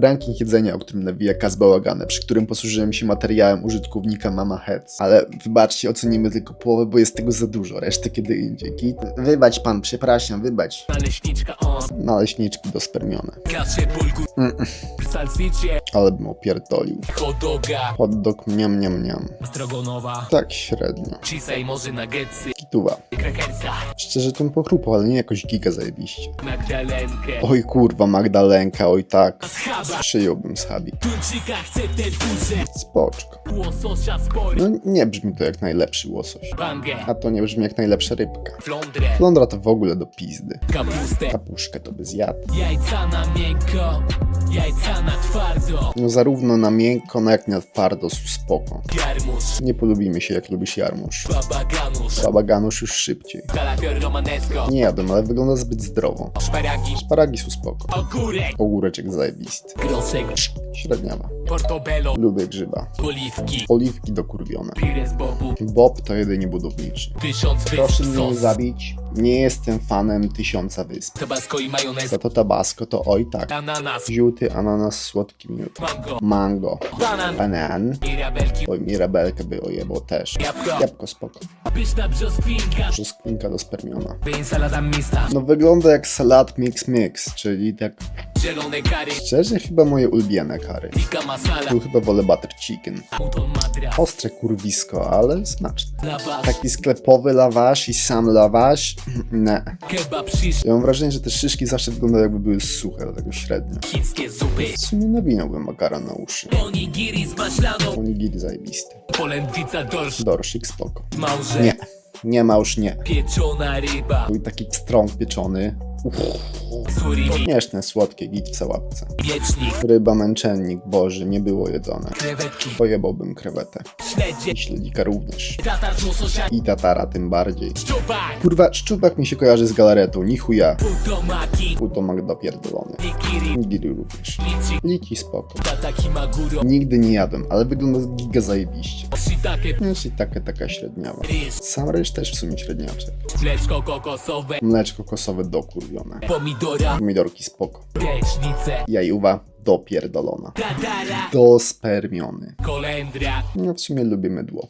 Ranking jedzenia, o którym nawija Kaz Bałagane, przy którym posłużyłem się materiałem użytkownika Mama Heads. Ale wybaczcie, ocenimy tylko połowę, bo jest tego za dużo, resztę kiedy indziej. Git? Wybacz pan, przepraszam, wybacz. Naleśniczka on Naleśniczki dospermione. Kasze bulgur Salsicie Ale bym opierdolił. Hot dog mniam mniam mniam. Strogonowa Tak średnio. I może nuggetsy Kituwa. Krakersa Szczerze to bym pochrupał, ale nie jakoś giga zajebiście. Magdalenkę Oj kurwa, Magdalenka, oj tak. Schaba Przyjąłbym z Habi. Tuńczyka chce te duże Spoczko. Łososia spory No nie brzmi to jak najlepszy łosoś. Bangę A to nie brzmi jak najlepsza rybka. Flądrę Flądra to w ogóle do pizdy. Kapustę Kapuszkę to by zjadł. Jajca na miękko zarówno na miękko, no jak na twardo spoko. Nie polubimy się jak lubisz ganusz Babaganusz już szybciej. Nie jadłem, ale wygląda zbyt zdrowo. Szparagi są spoko. Ogóreczek zajebisty. Średniawa. Portobello Lubię grzyba. Oliwki Oliwki dokurwione. Pires bobu Bob to jedynie budowniczy. Tysiąc Proszę wysp mnie nie zabić. Nie jestem fanem tysiąca wysp. Tabasco i majonez Za to tabasco to oj tak. Ananas Ziuty, ananas, słodki miód. Mango Mango. Banan Banan. Mirabelki Oj, mirabelkę by ojebał też. Jabłko Jabłko spoko. Pyszna brzoskwinka Brzoskwinka do spermiona. No wygląda jak salat mix mix, czyli tak Zielone kary szczerze chyba moje ulubione kary. Tikka masala Tu chyba wolę butter chicken. Ostre kurwisko, ale smaczne. Taki sklepowy lawasz i sam lawasz? Kebab shish Ja mam wrażenie, że te szyszki zawsze wyglądają jakby były suche, dlatego średnio. Chińskie zupy W sumie nawinąłbym makaron na uszy. Onigiri z maślaną Onigiri zajebisty. Polędwica dorsz Dorszik spoko. Małże Nie. Nie ma już nie. Pieczona ryba Był taki strąg pieczony. Uff. Surimi Śmieszne, słodkie, git w. Wiecznik Ryba, męczennik, boży, nie było jedzone. Krewetki Pojebałbym krewetę. Śledzie I śledzika również. Tatar z łososia I tatara tym bardziej. Szczupak Kurwa, szczupak mi się kojarzy z galaretą, ni chuja. Putomaki Putomak dopierdolony. Nigiri również. Lici Liki spoko. Tataki maguro Nigdy nie jadłem, ale wygląda giga zajebiście. Shiitake No i taka, taka średniawa. Sam ryż też w sumie średniaczek. Mleczko kokosowe Mleczko kosowe dokurwione. Pomidora Pomidorki spoko. Jajecznice Jajuwa dopierdolona. Tatara Dospermiony. Kolendra No w sumie lubię mydło.